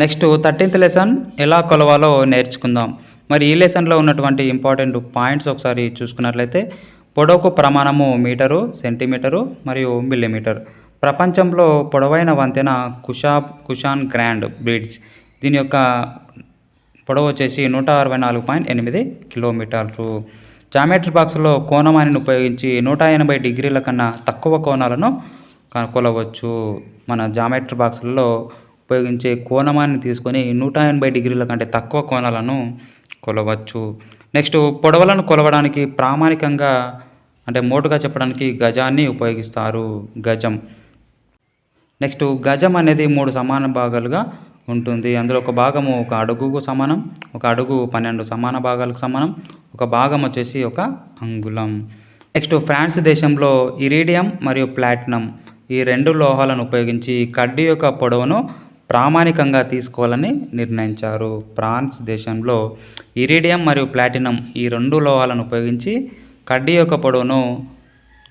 Next thirteenth lesson ఎలా కొలవాలో నేర్చుకుందాం. మరి ఈ లెసన్లో ఉన్నటువంటి ఇంపార్టెంట్ పాయింట్స్ ఒకసారి చూసుకున్నట్లయితే పొడవుకు ప్రమాణము మీటరు సెంటీమీటరు మరియు మిల్లీమీటర్. ప్రపంచంలో పొడవైన వంతెన కుషా కుషాన్ గ్రాండ్ బ్రిడ్జ్. దీని యొక్క పొడవు వచ్చేసి నూట అరవై నాలుగు పాయింట్ ఎనిమిది కిలోమీటర్లు. జామెట్రీ బాక్స్లో కోణమానిని ఉపయోగించి నూట ఎనభై డిగ్రీల కన్నా తక్కువ కోణాలను కొలవచ్చు. మన జామెట్రీ బాక్స్లలో ఉపయోగించే కోణమాన్ని తీసుకొని నూట ఎనభై డిగ్రీల కంటే తక్కువ కోణాలను కొలవచ్చు. నెక్స్ట్ పొడవలను కొలవడానికి ప్రామాణికంగా అంటే మోటుగా చెప్పడానికి గజాన్ని ఉపయోగిస్తారు. గజం. నెక్స్ట్ గజం అనేది మూడు సమాన భాగాలుగా ఉంటుంది. అందులో ఒక భాగము ఒక అడుగుకు సమానం ఒక అడుగు పన్నెండు సమాన భాగాలకు సమానం ఒక భాగం వచ్చేసి ఒక అంగుళం. నెక్స్ట్ ఫ్రాన్స్ దేశంలో ఇరీడియం మరియు ప్లాటినం ఈ రెండు లోహాలను ఉపయోగించి కడ్డీ యొక్క పొడవును ప్రామాణికంగా తీసుకోవాలని నిర్ణయించారు. ఫ్రాన్స్ దేశంలో ఇరీడియం మరియు ప్లాటినం ఈ రెండు లోహాలను ఉపయోగించి కడ్డీ యొక్క పొడవును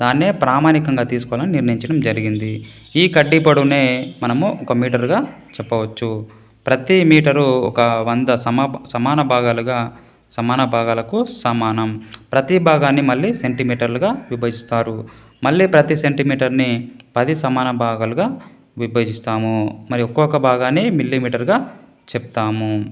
దాన్నే ప్రామాణికంగా తీసుకోవాలని నిర్ణయించడం జరిగింది. ఈ కడ్డీ పొడవునే మనము ఒక మీటర్గా చెప్పవచ్చు. ప్రతి మీటరు ఒక వంద సమా సమాన భాగాలుగా సమాన భాగాలకు సమానం. ప్రతి భాగాన్ని మళ్ళీ సెంటీమీటర్లుగా విభజిస్తారు. మళ్ళీ ప్రతి సెంటీమీటర్ని పది సమాన భాగాలుగా విభజిస్తాము. మరి ఒక్కొక్క భాగాన్ని మిల్లీమీటర్గా చెప్తాము.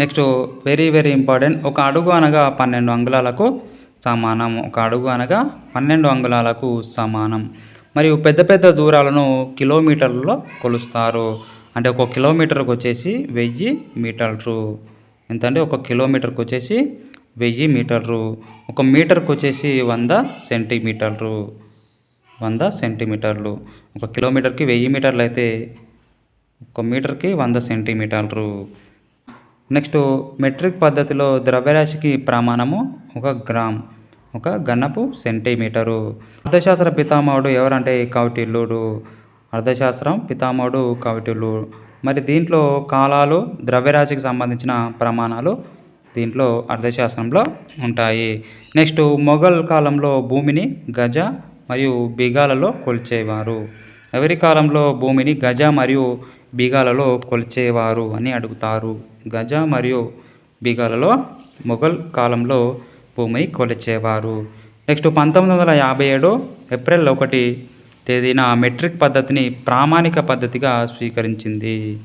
Next very very important. ఒక అడుగు అనగా పన్నెండు అంగుళాలకు సమానం. ఒక అడుగు అనగా పన్నెండు అంగుళాలకు సమానం. మరియు పెద్ద పెద్ద దూరాలను కిలోమీటర్లలో కొలుస్తారు. అంటే ఒక కిలోమీటర్కి వచ్చేసి వెయ్యి మీటర్లు. ఎంతంటే ఒక కిలోమీటర్కి వచ్చేసి వెయ్యి మీటర్లు. ఒక మీటర్కి వచ్చేసి వంద సెంటీమీటర్లు. వంద సెంటీమీటర్లు. ఒక కిలోమీటర్కి వెయ్యి మీటర్లు అయితే ఒక మీటర్కి వంద సెంటీమీటర్లు. నెక్స్ట్ మెట్రిక్ పద్ధతిలో ద్రవ్యరాశికి ప్రమాణము ఒక గ్రామ్ ఒక గన్నపు సెంటీమీటరు. అర్థశాస్త్ర పితామహుడు ఎవరంటే కవిటిల్లుడు అర్థశాస్త్రం పితామహుడు కవిటిల్లుడు మరి దీంట్లో కాలాలు ద్రవ్యరాశికి సంబంధించిన ప్రమాణాలు దీంట్లో అర్థశాస్త్రంలో ఉంటాయి. నెక్స్ట్ మొఘల్ కాలంలో భూమిని గజ మరియు బిగాలలో కొలిచేవారు. ఎవరి కాలంలో భూమిని గజ మరియు బీగాలలో కొలిచేవారు అని అడుగుతారు. గజ మరియు బీగాలలో మొఘల్ కాలంలో భూమిని కొలిచేవారు. నెక్స్ట్ పంతొమ్మిది వందల యాభై ఏడు ఏప్రిల్ ఒకటి తేదీన మెట్రిక్ పద్ధతిని ప్రామాణిక పద్ధతిగా స్వీకరించింది.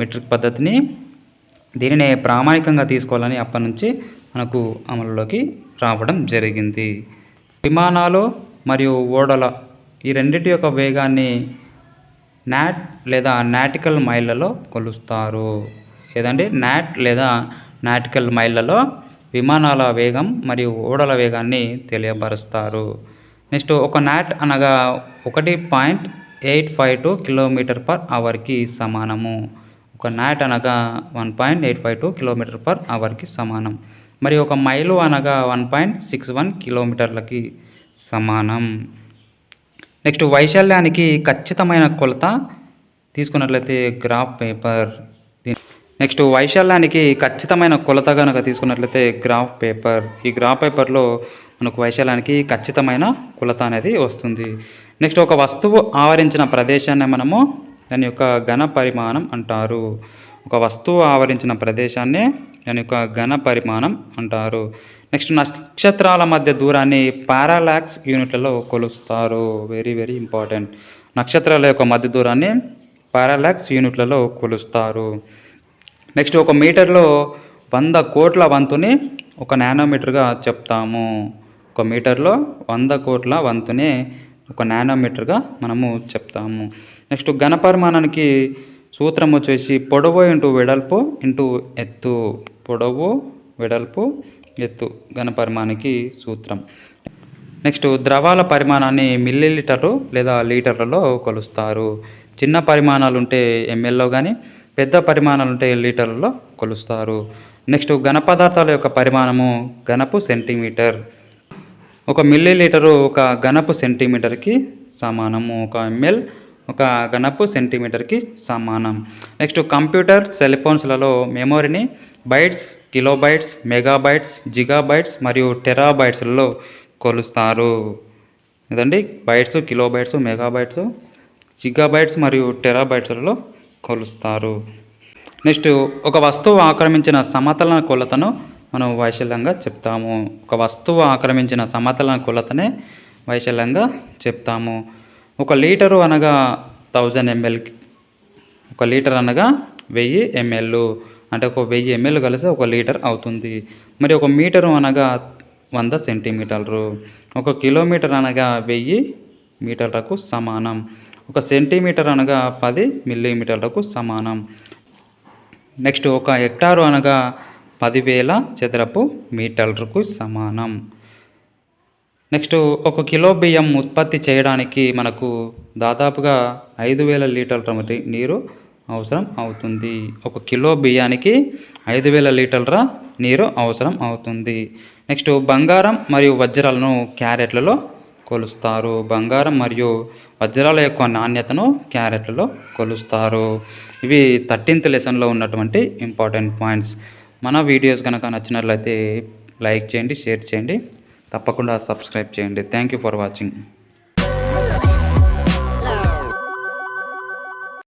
మెట్రిక్ పద్ధతిని దీనినే ప్రామాణికంగా తీసుకోవాలని అప్పటి నుంచి మనకు అమలులోకి రావడం జరిగింది. విమానాలు మరియు ఓడల ఈ రెండింటి యొక్క వేగాన్ని నాట్ లేదా నాటికల్ మైళ్ళలో కొలుస్తారు. ఏదంటే నాట్ లేదా నాటికల్ మైళ్ళలో విమానాల వేగం మరియు ఓడల వేగాన్ని తెలియపరుస్తారు. నెక్స్ట్ ఒక నాట్ అనగా ఒకటి point eight five two kilometre per అవర్కి సమానము. ఒక నాట్ అనగా one point eight five two kilometre per అవర్కి సమానం. మరియు ఒక మైలు అనగా వన్ పాయింట్ సిక్స్ వన్ కిలోమీటర్లకి సమానం. నెక్స్ట్ వైశాల్యానికి ఖచ్చితమైన కొలత తీసుకున్నట్లయితే గ్రాఫ్ పేపర్ నెక్స్ట్ వైశాల్యానికి ఖచ్చితమైన కొలత కనుక తీసుకున్నట్లయితే గ్రాఫ్ పేపర్ ఈ గ్రాఫ్ పేపర్లో మనకు వైశాల్యానికి ఖచ్చితమైన కొలత అనేది వస్తుంది. నెక్స్ట్ ఒక వస్తువు ఆవరించిన ప్రదేశాన్ని మనము దాని యొక్క ఘన పరిమాణం అంటారు. ఒక వస్తువు ఆవరించిన ప్రదేశాన్ని దాని యొక్క ఘన పరిమాణం అంటారు. నెక్స్ట్ నక్షత్రాల మధ్య దూరాన్ని పారాలాక్స్ యూనిట్లలో కొలుస్తారు. వెరీ వెరీ ఇంపార్టెంట్ నక్షత్రాల యొక్క మధ్య దూరాన్ని పారాలాక్స్ యూనిట్లలో కొలుస్తారు. నెక్స్ట్ ఒక మీటర్లో వంద కోట్ల వంతుని ఒక నానోమీటర్గా చెప్తాము. ఒక మీటర్లో వంద కోట్ల వంతుని ఒక నానోమీటర్గా మనము చెప్తాము. నెక్స్ట్ ఘనపరిమాణానికి సూత్రం వచ్చేసి పొడవు ఇంటూ వెడల్పు ఇంటూ ఎత్తు. పొడవు వెడల్పు ఎత్తు ఘనపరిమాణానికి సూత్రం. నెక్స్ట్ ద్రవాల పరిమాణాన్ని మిల్లీలీటర్లు లేదా లీటర్లలో కొలుస్తారు. చిన్న పరిమాణాలు ఉంటే ఎంఎల్లో కానీ పెద్ద పరిమాణాలు ఉంటే లీటర్లలో కొలుస్తారు. నెక్స్ట్ ఘన పదార్థాల యొక్క పరిమాణము ఘనపు సెంటీమీటర్. ఒక మిల్లీ లీటరు ఒక ఘనపు సెంటీమీటర్కి సమానము. ఒక ఎంఎల్ ఒక గణపు సెంటీమీటర్కి సమానం. నెక్స్ట్ కంప్యూటర్ సెల్ ఫోన్స్లలో మెమొరీని బైట్స్ కిలోబైట్స్ మెగాబైట్స్ జిగాబైట్స్ మరియు టెరాబైట్స్లలో కొలుస్తారు. ఇదండి బైట్స్ కిలోబైట్స్ మెగాబైట్స్ జిగాబైట్స్ మరియు టెరాబైట్స్లలో కొలుస్తారు. నెక్స్ట్ ఒక వస్తువు ఆక్రమించిన సమతలన కొలతను మనం వైశల్యంగా చెప్తాము. ఒక వస్తువు ఆక్రమించిన సమతలన కొలతనే వైశల్యంగా చెప్తాము. ఒక లీటరు అనగా థౌజండ్ ఎంఎల్ ఒక లీటర్ అనగా వెయ్యి ఎంఎల్. అంటే ఒక వెయ్యి ఎంఎల్ కలిసి ఒక లీటర్ అవుతుంది. మరి ఒక మీటరు అనగా వంద సెంటీమీటర్లు. ఒక కిలోమీటర్ అనగా వెయ్యి మీటర్లకు సమానం. ఒక సెంటీమీటర్ అనగా పది మిల్లీమీటర్లకు సమానం. నెక్స్ట్ ఒక హెక్టారు అనగా పదివేల చదరపు మీటర్లకు సమానం. నెక్స్ట్ ఒక కిలో బియ్యం ఉత్పత్తి చేయడానికి మనకు దాదాపుగా ఐదు వేల లీటర్ల నీరు అవసరం అవుతుంది. ఒక కిలో బియ్యానికి ఐదు వేల లీటర్ల నీరు అవసరం అవుతుంది. నెక్స్ట్ బంగారం మరియు వజ్రాలను క్యారెట్లలో కొలుస్తారు. బంగారం మరియు వజ్రాల యొక్క నాణ్యతను క్యారెట్లలో కొలుస్తారు. ఇవి థర్టీన్త్ లెసన్లో ఉన్నటువంటి ఇంపార్టెంట్ పాయింట్స్. మన వీడియోస్ కనుక నచ్చినట్లయితే లైక్ చేయండి షేర్ చేయండి. తప్పకుండా సబ్స్క్రైబ్ చేయండి. Thank you for watching